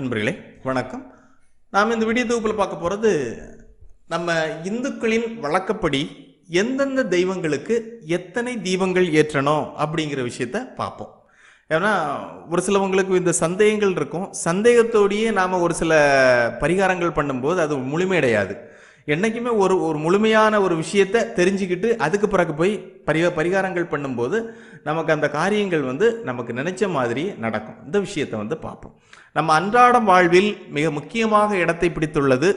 அன்பர்களே வணக்கம். நாம் இந்த வீடியோ தொகுப்பில் பார்க்க போகிறது நம்ம இந்துக்களின் வழக்கப்படி எந்தெந்த தெய்வங்களுக்கு எத்தனை தீபங்கள் ஏற்றணும் அப்படிங்கிற விஷயத்த பார்ப்போம். ஏன்னா ஒரு சிலவங்களுக்கு இந்த சந்தேகங்கள் இருக்கும். சந்தேகத்தோடையே நாம் ஒரு சில பரிகாரங்கள் பண்ணும்போது அது முழுமையடையாது. என்னைக்குமே ஒரு ஒரு முழுமையான ஒரு விஷயத்தை தெரிஞ்சுக்கிட்டு அதுக்கு பிறகு போய் பரி பரிகாரங்கள் பண்ணும்போது நமக்கு அந்த காரியங்கள் வந்து நமக்கு நினைச்ச மாதிரி நடக்கும். இந்த விஷயத்தை வந்து பார்ப்போம். நம்ம அன்றாடம் வாழ்வில் மிக முக்கியமாக இடத்தை பிடித்துள்ளது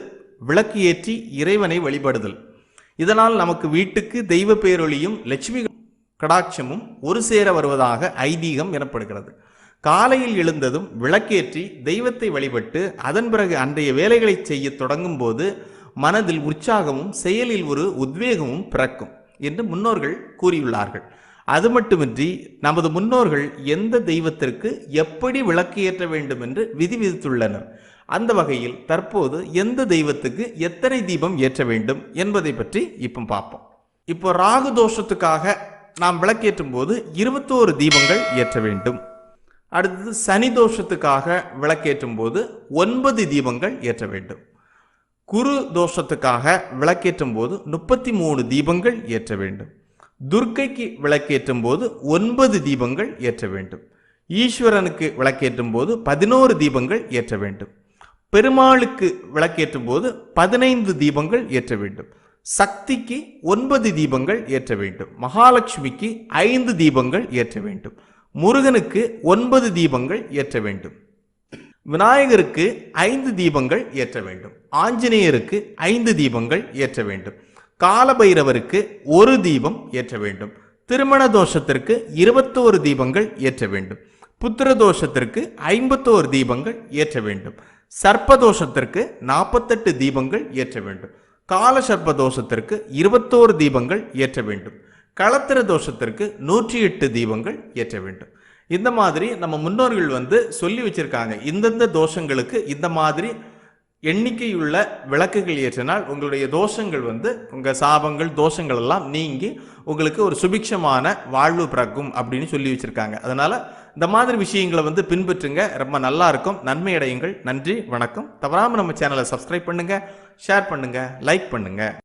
விளக்கு ஏற்றி இறைவனை வழிபடுதல். இதனால் நமக்கு வீட்டுக்கு தெய்வ பேரொளியும் லட்சுமி கடாட்சமும் ஒரு சேர வருவதாக ஐதீகம் எனப்படுகிறது. காலையில் எழுந்ததும் விளக்கேற்றி தெய்வத்தை வழிபட்டு அதன் பிறகு அன்றைய வேலைகளை செய்ய தொடங்கும் போது மனதில் உற்சாகமும் செயலில் ஒரு உத்வேகமும் பிறக்கும் என்று முன்னோர்கள் கூறியுள்ளார்கள். அது மட்டுமின்றி நமது முன்னோர்கள் எந்த தெய்வத்திற்கு எப்படி விளக்கு ஏற்ற வேண்டும் என்று விதி விதித்துள்ளனர் அந்த வகையில் தற்போது எந்த தெய்வத்துக்கு எத்தனை தீபம் ஏற்ற வேண்டும் என்பதை பற்றி இப்போ பார்ப்போம். இப்போ ராகு தோஷத்துக்காக நாம் விளக்கேற்றும் போது இருபத்தோரு தீபங்கள் ஏற்ற வேண்டும். அடுத்தது சனி தோஷத்துக்காக விளக்கேற்றும் போது ஒன்பது தீபங்கள் ஏற்ற வேண்டும். குரு தோஷத்துக்காக விளக்கேற்றும் போது முப்பத்தி மூணு தீபங்கள் ஏற்ற வேண்டும். துர்க்கைக்கு விளக்கேற்றும் போது ஒன்பது தீபங்கள் ஏற்ற வேண்டும். ஈஸ்வரனுக்கு விளக்கேற்றும் போது பதினோரு தீபங்கள் ஏற்ற வேண்டும். பெருமாளுக்கு விளக்கேற்றும் போது பதினைந்து தீபங்கள் ஏற்ற வேண்டும். சக்திக்கு ஒன்பது தீபங்கள் ஏற்ற வேண்டும். மகாலட்சுமிக்கு ஐந்து தீபங்கள் ஏற்ற வேண்டும். முருகனுக்கு ஒன்பது தீபங்கள் ஏற்ற வேண்டும். விநாயகருக்கு ஐந்து தீபங்கள் ஏற்ற வேண்டும். ஆஞ்சநேயருக்கு ஐந்து தீபங்கள் ஏற்ற வேண்டும். காலபைரவருக்கு ஒரு தீபம் ஏற்ற வேண்டும். திருமண தோஷத்திற்கு இருபத்தோரு தீபங்கள் ஏற்ற வேண்டும். புத்திர தோஷத்திற்கு ஐம்பத்தோரு தீபங்கள் ஏற்ற வேண்டும். சர்ப்ப தோஷத்திற்கு நாற்பத்தெட்டு தீபங்கள் ஏற்ற வேண்டும். கால சர்ப்ப தோஷத்திற்கு இருபத்தோரு தீபங்கள் ஏற்ற வேண்டும். களத்திர தோஷத்திற்கு நூற்றி எட்டு தீபங்கள் ஏற்ற வேண்டும். இந்த மாதிரி நம்ம முன்னோர்கள் வந்து சொல்லி வச்சிருக்காங்க. இந்தந்த தோஷங்களுக்கு இந்த மாதிரி எண்ணிக்கையுள்ள விளக்குகள் ஏற்றினால் உங்களுடைய தோஷங்கள் வந்து உங்கள் சாபங்கள் தோஷங்கள் எல்லாம் நீங்கி உங்களுக்கு ஒரு சுபிக்ஷமான வாழ்வு பிறக்கும் அப்படின்னு சொல்லி வச்சுருக்காங்க. அதனால் இந்த மாதிரி விஷயங்களை வந்து பின்பற்றுங்க. ரொம்ப நல்லா இருக்கும். நன்மை அடையுங்கள். நன்றி. வணக்கம். தவறாமல் நம்ம சேனலை சப்ஸ்கிரைப் பண்ணுங்கள் ஷேர் பண்ணுங்கள் லைக் பண்ணுங்கள்